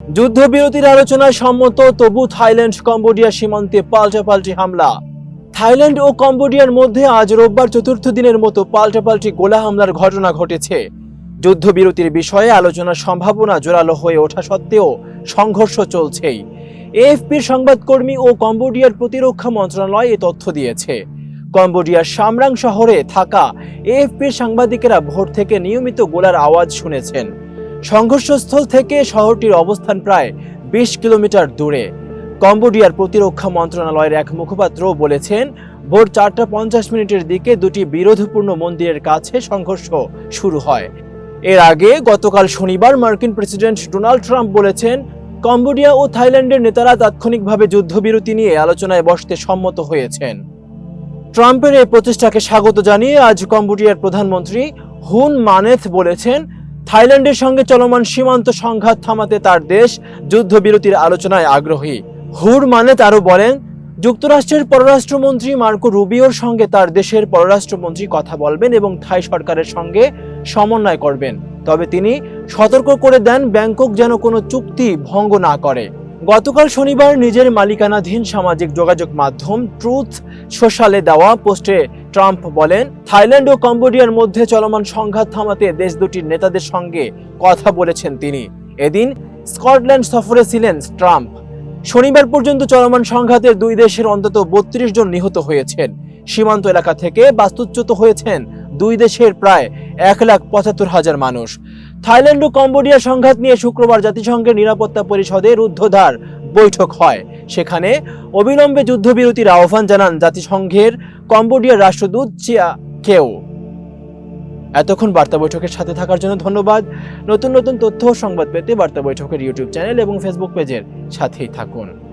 যুদ্ধবিরতির আলোচনায় সম্মত তবু থাইল্যান্ড, কম্বোডিয়া সীমান্তে পাল্টাপাল্টি হামলা। থাইল্যান্ড ও কম্বোডিয়ার মধ্যে আজ রোববার চতুর্থ দিনের মতো পাল্টাপাল্টি গোলা হামলার ঘটনা ঘটেছে। যুদ্ধবিরতির বিষয়ে আলোচনার সম্ভাবনা জোরালো হয়ে ওঠা সত্ত্বেও সংঘর্ষ চলছেই। এএফপির সংবাদকর্মী ও কম্বোডিয়ার প্রতিরক্ষা মন্ত্রণালয় এ তথ্য দিয়েছে। কম্বোডিয়ার সামরাং শহরে থাকা এএফপির সাংবাদিকেরা ভোর থেকে নিয়মিত গোলার আওয়াজ শুনেছেন। সংঘর্ষস্থল থেকে শহরটির অবস্থান প্রায় বিশ কিলোমিটার দূরে। কম্বোডিয়ার প্রতিরক্ষা মন্ত্রণালয়ের এক মুখপাত্র বলেছেন, ভোর চারটা পঞ্চাশ মিনিটের দিকে দুটি বিরোধপূর্ণ মন্দিরের কাছে সংঘর্ষ শুরু হয়। এর আগে গতকাল শনিবার মার্কিন প্রেসিডেন্ট ডোনাল্ড ট্রাম্প বলেছেন, কম্বোডিয়া ও থাইল্যান্ডের নেতারা তাৎক্ষণিকভাবে যুদ্ধবিরতি নিয়ে আলোচনায় বসতে সম্মত হয়েছেন। ট্রাম্পের এই প্রচেষ্টাকে স্বাগত জানিয়ে আজ কম্বোডিয়ার প্রধানমন্ত্রী হুন মানেথ বলেছেন থাইল্যান্ডের সঙ্গে চলমান সীমান্ত সংঘাত থামাতে তার দেশ যুদ্ধবিরতির আলোচনায় আগ্রহী। হুর মানেত আরও বলেন, যুক্তরাষ্ট্রের পররাষ্ট্রমন্ত্রী মার্কো রুবিওর সঙ্গে তার দেশের পররাষ্ট্রমন্ত্রী কথা বলবেন এবং থাই সরকারের সঙ্গে সমন্বয় করবেন। তবে তিনি সতর্ক করে দেন, ব্যাংকক যেন কোনো চুক্তি ভঙ্গ না করে। গতকাল শনিবার নিজের মালিকানাধীন সামাজিক যোগাযোগ মাধ্যম ট্রুথ সোশ্যালে দেওয়া পোস্টে ট্রাম্প বলেন, থাইল্যান্ড ও কম্বোডিয়ার মধ্যে চলমান সংঘাত থামাতে দেশ দুটির নেতাদের সঙ্গে কথা বলেছেন তিনি। এদিন স্কটল্যান্ড সফরে ছিলেন ট্রাম্প। শনিবার পর্যন্ত চলমান সংঘাতের দুই দেশের অন্তত বত্রিশ জন নিহত হয়েছেন। সীমান্ত এলাকা থেকে বাস্তুচ্যুত হয়েছেন দুই দেশের প্রায় এক লাখ পঁচাত্তর হাজার মানুষ। থাইল্যান্ড ও কম্বোডিয়া সংঘাত নিয়ে শুক্রবার জাতিসংঘের নিরাপত্তা পরিষদে রুদ্ধদ্বার বৈঠক হয়। সেখানে অবিলম্বে যুদ্ধবিরতির আহ্বান জানান জাতিসংঘের কম্বোডিয়ার রাষ্ট্রদূত চিয়া কেও। এতক্ষণ বার্তা বৈঠকের সাথে থাকার জন্য ধন্যবাদ। নতুন নতুন তথ্য ও সংবাদ পেতে বার্তা বৈঠকের ইউটিউব চ্যানেল এবং ফেসবুক পেজের সাথেই থাকুন।